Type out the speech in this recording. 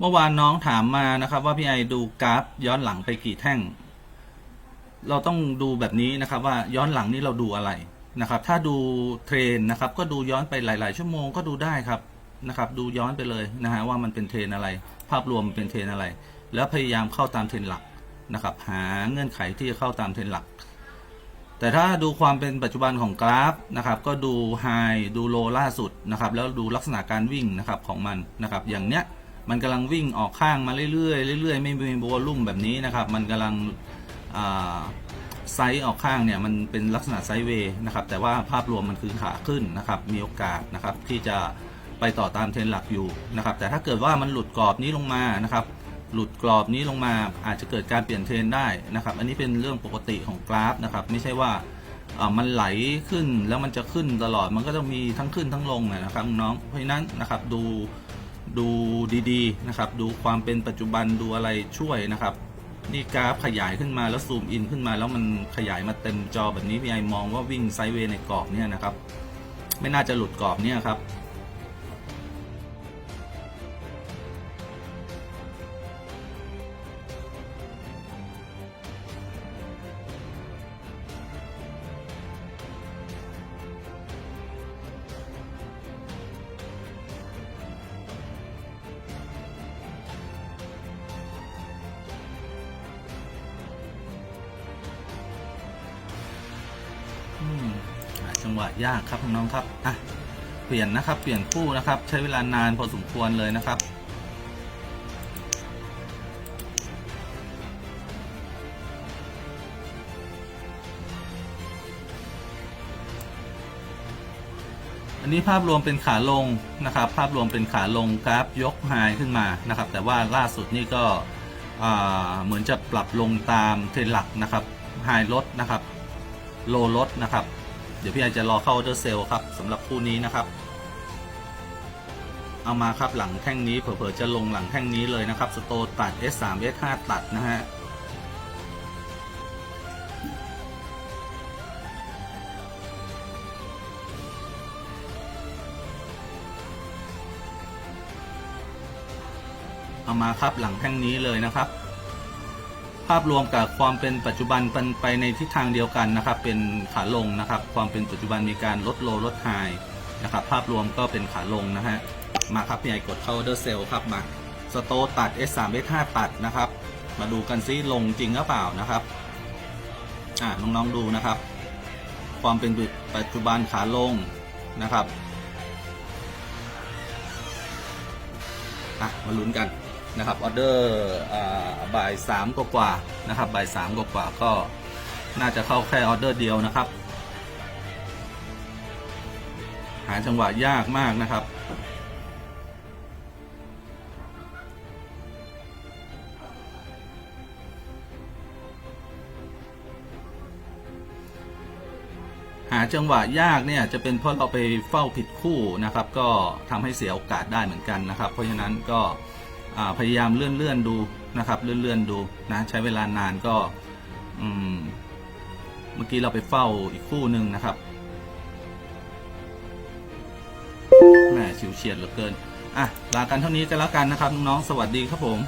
เมื่อวานน้องถามมานะครับ ว่าพี่ไอดูกราฟย้อนหลังไปกี่แท่ง เราต้องดูแบบนี้นะครับ ว่าย้อนหลังนี่เราดูอะไรนะครับ ถ้าดูเทรนนะครับ ก็ดูย้อนไปหลาย ๆ ชั่วโมงก็ดูได้ครับนะครับ ดูย้อนไปเลยนะฮะว่ามันเป็นเทรนอะไร ภาพรวมเป็นเทรนอะไร แล้วพยายามเข้าตามเทรนหลักนะครับ หาเงื่อนไขที่จะเข้าตามเทรนหลัก แต่ถ้าดูความเป็นปัจจุบันของกราฟนะครับ ก็ดูไฮดูโลล่าสุดนะครับ แล้วดูลักษณะการวิ่งนะครับของมันนะครับ อย่างเนี้ย มันกำลังวิ่งออกข้างมาเรื่อยๆเรื่อยๆไม่มีโวลุ่มแบบนี้นะครับ มันกำลังไซส์ออกข้างเนี่ยมันเป็นลักษณะไซด์เวย์นะครับแต่ว่าภาพรวมมันคือขาขึ้นนะครับมีโอกาสนะครับที่จะไปต่อตามเทรนหลักอยู่นะครับแต่ถ้าเกิดว่ามันหลุดกรอบนี้ลงมานะครับหลุดกรอบนี้ลงมาอาจจะเกิดการเปลี่ยนเทรนได้นะครับอันนี้เป็นเรื่องปกติของกราฟนะครับไม่ใช่ว่ามันไหลขึ้นแล้วมันจะขึ้นตลอดมันก็ต้องมีทั้งขึ้นทั้งลงนะครับน้องเพราะฉะนั้นนะครับดู ดูดีๆนะครับ ดูความเป็นปัจจุบันดูอะไรช่วยนะครับ นี่กราฟขยายขึ้นมาแล้วซูมอินขึ้นมา แล้วมันขยายมาเต็มจอแบบนี้พี่ไอมองว่าวิ่งไซด์เวย์ในกรอบเนี่ยนะครับ ไม่น่าจะหลุดกรอบเนี่ยครับ จังหวะยากครับน้องๆครับอะเปลี่ยนนะครับ เปลี่ยนคู่นะครับ ใช้เวลานานพอสมควรเลยนะครับอันนี้ภาพรวมเป็นขาลงนะครับ ภาพรวมเป็นขาลงกราฟยกไฮขึ้นมานะครับ แต่ว่าล่าสุดนี่ก็เหมือนจะปรับลงตามเทรนหลักนะครับไฮลดนะครับ โลลดนะครับ เดี๋ยวพี่อาจจะรอเข้าออเดอร์เซลครับสำหรับคู่นี้นะครับ เอามาครับหลังแท่งนี้เผลอๆจะลงหลังแท่งนี้เลยนะครับสโตตัด S3 S5 ตัดนะฮะเอามาครับหลังแท่งนี้เลยนะครับ ภาพรวมกับความเป็นปัจจุบันเป็นไปในทิศทางเดียวกันนะครับ เป็นขาลงนะครับ ความเป็นปัจจุบันมีการลดโลลดไฮนะครับ ภาพรวมก็เป็นขาลงนะฮะมาครับพี่ใหญ่กดเข้า order sell ครับมาสโตตัด S3 S5 ตัดนะครับ มาดูกันซิลงจริงหรือเปล่านะครับอ่าน้องๆดูนะครับ ความเป็นปัจจุบันขาลงนะครับอะมาลุ้นกัน นะครับออเดอร์บ่ายสามกว่าๆนะครับบ่ายสามกว่าๆก็น่าจะเข้าแค่ออเดอร์เดียวนะครับ หาจังหวะยากมากนะครับ หาจังหวะยากเนี่ยจะเป็นเพราะเราไปเฝ้าผิดคู่นะครับ ก็ทำให้เสียโอกาสได้เหมือนกันนะครับ เพราะฉะนั้นก็ พยายามเลื่อนเลื่อนๆดูนะครับ เลื่อนเลื่อนๆดูนะใช้เวลานานก็อืมเมื่อกี้เราไปเฝ้าอีกคู่หนึ่งนะครับแหมฉิวเฉียดเหลือเกินอะลากันเท่านี้กันแล้วกันนะครับน้องๆสวัสดีครับผม